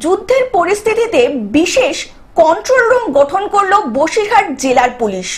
যুদ্ধের পরিস্থিতিতে বিশেষ কন্ট্রোল রুম গঠন করল বসিরহাট জেলার পুলিশ।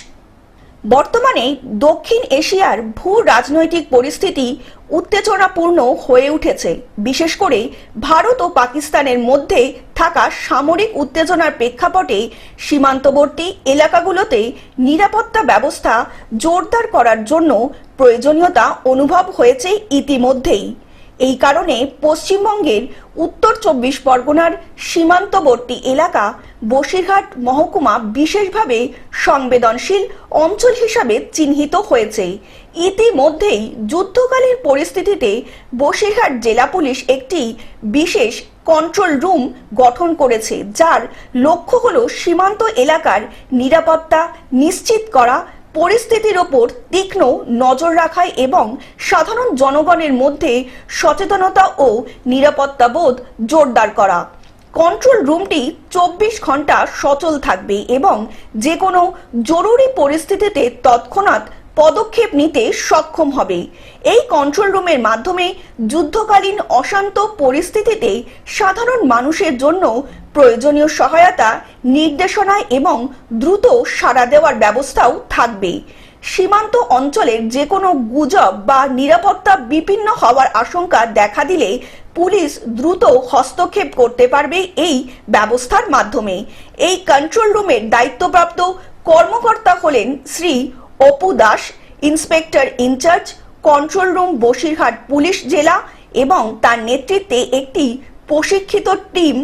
বর্তমানে দক্ষিণ এশিয়ার ভূ রাজনৈতিক পরিস্থিতি উত্তেজনাপূর্ণ হয়ে উঠেছে। বিশেষ করে ভারত ও পাকিস্তানের মধ্যে থাকা সামরিক উত্তেজনার প্রেক্ষাপটে সীমান্তবর্তী এলাকাগুলোতে নিরাপত্তা ব্যবস্থা জোরদার করার জন্য প্রয়োজনীয়তা অনুভব হয়েছে ইতিমধ্যেই। এই কারণে পশ্চিমবঙ্গের উত্তর চব্বিশ পরগনার সীমান্তবর্তী এলাকা বসিরহাট মহকুমা বিশেষভাবে সংবেদনশীল অঞ্চল হিসাবে চিহ্নিত হয়েছে। ইতিমধ্যেই যুদ্ধকালীন পরিস্থিতিতে বসিরহাট জেলা পুলিশ একটি বিশেষ কন্ট্রোল রুম গঠন করেছে, যার লক্ষ্য হল সীমান্ত এলাকার নিরাপত্তা নিশ্চিত করা পরিস্থিতির ওপর তীক্ষ্ণ নজর রাখায় এবং সাধারণ জনগণের মধ্যে সচেতনতা ও নিরাপত্তা বোধ জোরদার করা। কন্ট্রোল রুমটি চব্বিশ ঘণ্টা সচল থাকবে এবং যে কোনো জরুরি পরিস্থিতিতে তৎক্ষণাৎ পদক্ষেপ নিতে সক্ষম হবে। এই কন্ট্রোল রুমের মাধ্যমে যুদ্ধকালীন অশান্ত পরিস্থিতিতে সাধারণ মানুষের জন্য প্রয়োজনীয় সহায়তা, নির্দেশনা এবং দ্রুত সাড়া দেওয়ার ব্যবস্থাও থাকবে। সীমান্ত অঞ্চলের যে কোনো গুজব বা নিরাপত্তা বিপন্ন হওয়ার আশঙ্কা দেখা দিলে পুলিশ দ্রুত হস্তক্ষেপ করতে পারবে এই ব্যবস্থার মাধ্যমে। এই কন্ট্রোল রুমের দায়িত্বপ্রাপ্ত কর্মকর্তা হলেন Shri Apu Das, inspector in-charge, control room, Basirhat police জেলা এবং তার নেতৃত্বে একটি প্রশিক্ষিত টিম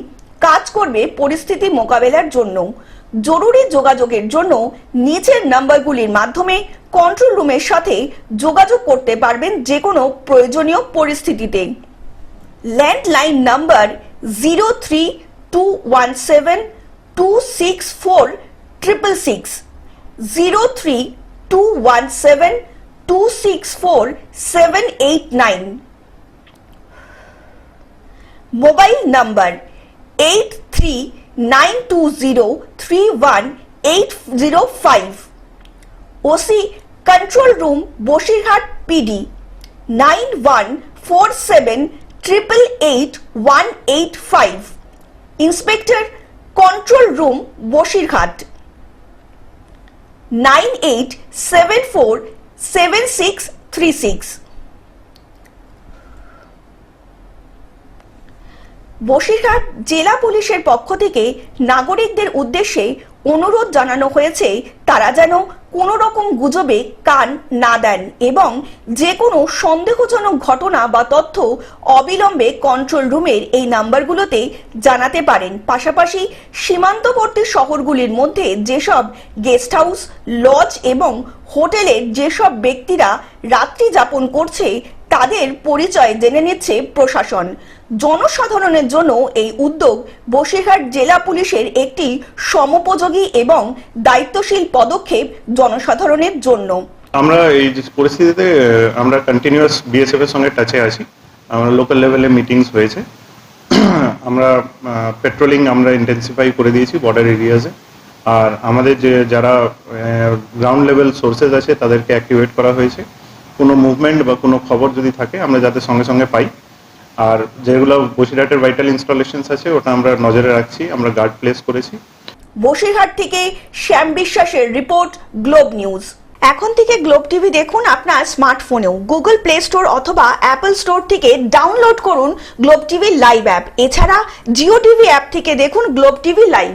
কাজ করবে পরিস্থিতি মোকাবেলার জন্য। জরুরি যোগাযোগের জন্য নিচের নাম্বারগুলির মাধ্যমে কন্ট্রোল রুমের সাথে যোগাযোগ করতে পারবেন যে কোনো প্রয়োজনীয় পরিস্থিতিতে। Landline number zero three two one seven two six four triple six. Zero three 217 264 789. Mobile number 839203185. OC Control Room Boshirhat PD 9147 888 Inspector Control Room Boshirhat nine eight seven four seven six three six. Basirhat জেলা পুলিশের পক্ষ থেকে নাগরিকদের উদ্দেশ্যে অনুরোধ জানানো হয়েছে, তারা যেন কোনো রকম গুজবে কান না দেন এবং যে কোনো সন্দেহজনক ঘটনা বা তথ্য অবিলম্বে কন্ট্রোল রুমের এই নাম্বারগুলোতে জানাতে পারেন। পাশাপাশি সীমান্তবর্তী শহরগুলির মধ্যে যেসব গেস্ট হাউস লজ এবং হোটেলের যেসব ব্যক্তিরা রাত্রি যাপন করছে তাদের পরিচয় জেনে নিচ্ছে প্রশাসন। জনসাধারণের জন্য এই উদ্যোগ বসিরহাট জেলা পুলিশের একটি সমোপযোগী এবং দায়িত্বশীল পদক্ষেপ জনসাধারণের জন্য। আমরা এই পরিস্থিতিতে আমরা কন্টিনিউয়াস বিএসএফ এর সঙ্গে টাচে আছি। আমরা লোকাল লেভেলে মিটিংস হয়েছে। আমরা পেট্রোলিং আমরা ইন্টেন্সিফাই করে দিয়েছি বর্ডার এরিয়াজে আর আমাদের যে যারা গ্রাউন্ড লেভেল সোর্সেস আছে, তাদেরকে অ্যাক্টিভেট করা হয়েছে। কোনো মুভমেন্ট বা কোনো খবর যদি থাকে, আমরা যাতে সঙ্গে সঙ্গে পাই। আর যেগুলো বসিরহাটের ভাইটাল ইনস্টলেশনস আছে, ওটা আমরা নজরে রাখছি, আমরা গার্ড প্লেস করেছি। বসিরহাট থেকে শ্যাম বিশ্বাসের রিপোর্ট, গ্লোব নিউজ। এখন থেকে গ্লোব টিভি দেখুন আপনার স্মার্টফোনেও। গুগল প্লে স্টোর অথবা অ্যাপল স্টোর থেকে ডাউনলোড করুন গ্লোব টিভি লাইভ অ্যাপ। এছাড়া জিও টিভি অ্যাপ থেকে দেখুন গ্লোব টিভি লাইভ।